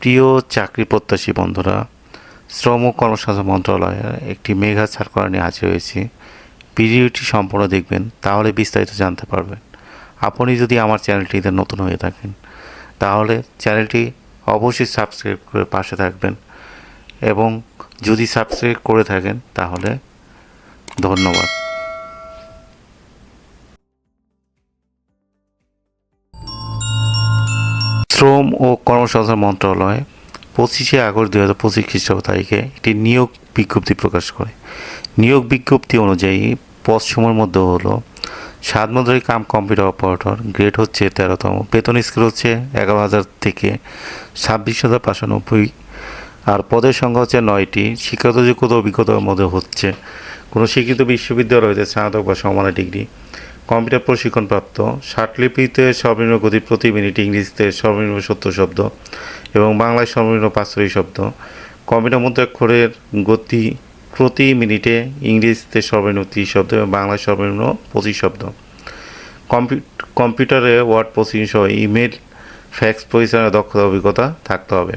প্রিয় চাকরি প্রত্যাশী বন্ধুরা, শ্রম ও কর্মসংস্থান মন্ত্রণালয়ের একটি মেঘা সার্কুলার নিয়ে হাজির হয়েছি। ভিডিওটি সম্পূর্ণ দেখবেন, তাহলে বিস্তারিত জানতে পারবেন। আপনি যদি আমার চ্যানেলটিতে নতুন হয়ে থাকেন, তাহলে চ্যানেলটি অবশ্যই সাবস্ক্রাইব করে পাশে থাকবেন এবং যদি সাবস্ক্রাইব করে থাকেন, তাহলে ধন্যবাদ। শ্রম ও কর্মসংস্থান মন্ত্রণালয় পঁচিশে আগস্ট দু হাজার পঁচিশ খ্রিস্টাব্দ তারিখে একটি নিয়োগ বিজ্ঞপ্তি প্রকাশ করে। নিয়োগ বিজ্ঞপ্তি অনুযায়ী পদসমূহের মধ্যে হলো সাত মন্ত্রী কাম কম্পিউটার অপারেটর গ্রেড হচ্ছে তেরোতম, বেতন স্কেল হচ্ছে এগারো হাজার থেকে ছাব্বিশ হাজার পাঁচশো নব্বই আর পদের সংখ্যা হচ্ছে নয়টি। শিক্ষাগত যোগ্যতা অভিজ্ঞতার মধ্যে হচ্ছে কোনো শিক্ষিত বিশ্ববিদ্যালয় হতে স্নাতক বা সমানের ডিগ্রি। কম্পিউটার প্রশিক্ষণপ্রাপ্ত, ষাটলিপিতে সর্বনিম্ন গতি প্রতি মিনিট ইংরেজিতে সর্বনিম্ন সত্তর শব্দ এবং বাংলায় সর্বনিম্ন পাঁচশোই শব্দ। কম্পিউটার মুদ্রাক্ষরের গতি প্রতি মিনিটে ইংরেজিতে সর্বনিম্ন ত্রিশ শব্দ এবং বাংলায় সর্বনিম্ন পঁচিশ শব্দ। কম্পিউ, কম্পিউটারে ওয়ার্ড প্রসেসিং সহ ইমেল ফ্যাক্স পরিচালনার দক্ষতা, অভিজ্ঞতা থাকতে হবে।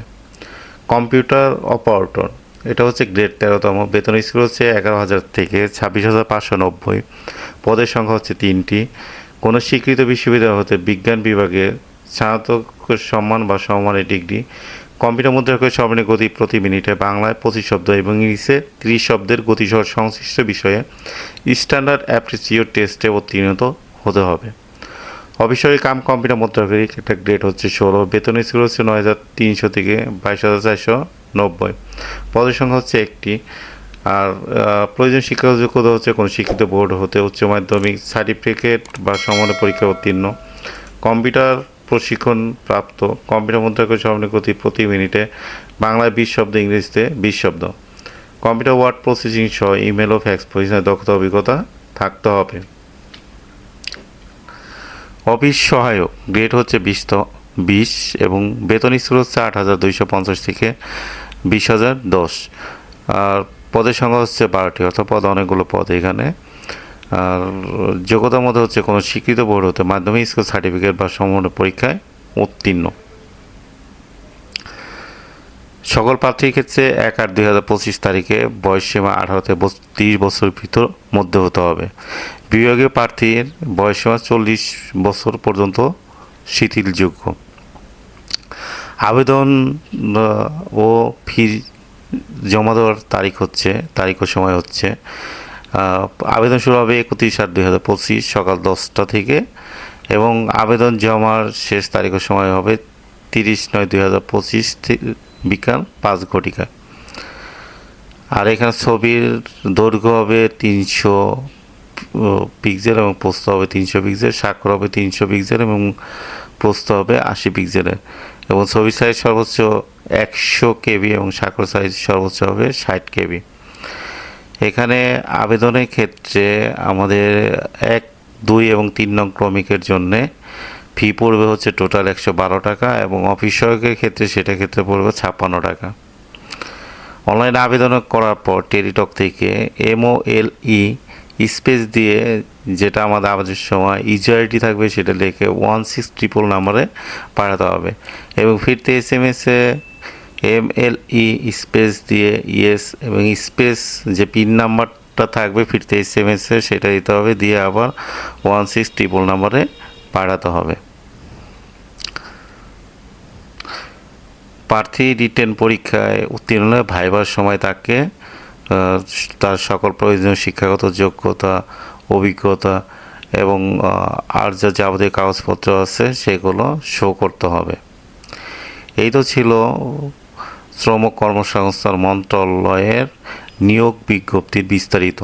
কম্পিউটার অপারেটর এটা হচ্ছে গ্রেড তেরোতম। বেতন স্কেল হচ্ছে এগারো হাজার থেকে ছাব্বিশ হাজার পাঁচশো নব্বই। পদের সংখ্যা হচ্ছে তিনটি। কোনো স্বীকৃত বিশ্ববিদ্যালয় হতে বিজ্ঞান বিভাগে স্নাতক সম্মান বা সম্মানের ডিগ্রি। কম্পিউটার মুদ্রাক্ষরের সর্বনিম্ন গতি প্রতি মিনিটে বাংলায় পঁচিশ শব্দ এবং ইংলিশে ত্রিশ শব্দের গতিসহ সংশ্লিষ্ট বিষয়ে স্ট্যান্ডার্ড অ্যাপ্রিসিয়েট টেস্টে উত্তীর্ণ হতে হবে। অফিসরি কাম কম্পিউটার মুদ্রাক্ষরিক একটা গ্রেড হচ্ছে ষোলো। বেতন স্কুল হচ্ছে নয় হাজার তিনশো থেকে বাইশ হাজার চারশো নব্বই। পদের সংখ্যা হচ্ছে একটি। আর প্রয়োজন শিক্ষাগত যোগ্যতা হচ্ছে কোনো শিক্ষিত বোর্ড হতে উচ্চ মাধ্যমিক, সার্টিফিকেট বা সমানের পরীক্ষা উত্তীর্ণ। কম্পিউটার প্রশিক্ষণ প্রাপ্ত। কম্পিউটার সমানের গতি প্রতি মিনিটে বাংলায় বিশ শব্দ, ইংরেজিতে বিশ শব্দ। কম্পিউটার ওয়ার্ড প্রসেসিং সহ ইমেল ও ফ্যাক্স পরিচালনার দক্ষতা অভিজ্ঞতা থাকতে হবে। অফিস সহায়ক, গ্রেড হচ্ছে বিশ বিশ এবং বেতন স্কুল হচ্ছে আট হাজার দুইশো পঞ্চাশ থেকে বিশ হাজার দশ। আর পদের সংখ্যা হচ্ছে বারোটি, অর্থাৎ পদ অনেকগুলো পদ এখানে। আর যোগ্যতার মধ্যে হচ্ছে কোনো স্বীকৃত বোর্ড হতে মাধ্যমিক স্কুল সার্টিফিকেট বা সম্পূর্ণ পরীক্ষায় উত্তীর্ণ। সকল প্রার্থীর ক্ষেত্রে এক আট দুই হাজার পঁচিশ তারিখে বয়স সীমা আঠারো থেকে তিরিশ বছরের ভিতর মধ্যে হতে হবে। বিভাগীয় প্রার্থীর বয়স সীমা চল্লিশ বছর পর্যন্ত শিথিলযোগ্য। আবেদন ও ফি জমা দেওয়ার তারিখ হচ্ছে, তারিখ ও সময় হচ্ছে আবেদন শুরু হবে একত্রিশ আট দুই হাজার পঁচিশ, সকাল দশটা থেকে, এবং আবেদন জমার শেষ তারিখ সময় হবে তিরিশ নয় দুই হাজার পঁচিশ বিকাল পাঁচ ঘটিকা আর এখানে ছবির দৈর্ঘ্য হবে তিনশো পিক্সেল এবং প্রস্থ হবে তিনশো পিক্সেল স্বাক্ষর হবে তিনশো পিক্সেল এবং প্রস্থ হবে আশি পিক্সেলের এবং ছবি সাইজ সর্বোচ্চ একশো কেবি এবং স্বাক্ষর সাইজ সর্বোচ্চ হবে ষাট কেবি। এখানে আবেদনের ক্ষেত্রে আমাদের এক, দুই এবং তিন নং ক্রমিকের জন্যে ফি পড়বে হচ্ছে টোটাল একশো বারো টাকা এবং অফিস ক্ষেত্রে সেটা ক্ষেত্রে পড়বে ছাপ্পান্ন টাকা। অনলাইনে আবেদন করার পর টেলিটক থেকে এমও এল ই স্পেস দিয়ে যেটা আমাদের আবেদনের সময় ইউজারিটি থাকবে, সেটা লিখে ওয়ান সিক্স ট্রিপল নাম্বারে পাঠাতে হবে। এবং ফিরতে এস এম এসে এম এল ই স্পেস দিয়ে ইয়েস এবং স্পেস যে পিন নাম্বারটা থাকবে, ফিরতে এস এম এসে সেটা দিতে হবে, দিয়ে আবার ওয়ান সিক্স ট্রিপল নাম্বারে পাঠাতে হবে। প্রার্থী রিটেন পরীক্ষায় উত্তীর্ণ ভাইবার সময় তাকে তার সকল প্রয়োজনীয় শিক্ষাগত যোগ্যতা অভিজ্ঞতা এবং আর যা যাবতীয় কাগজপত্র আছে সেগুলো শো করতে হবে। এই তো ছিল শ্রম কর্মসংস্থান মন্ত্রণালয়ের নিয়োগ বিজ্ঞপ্তির বিস্তারিত।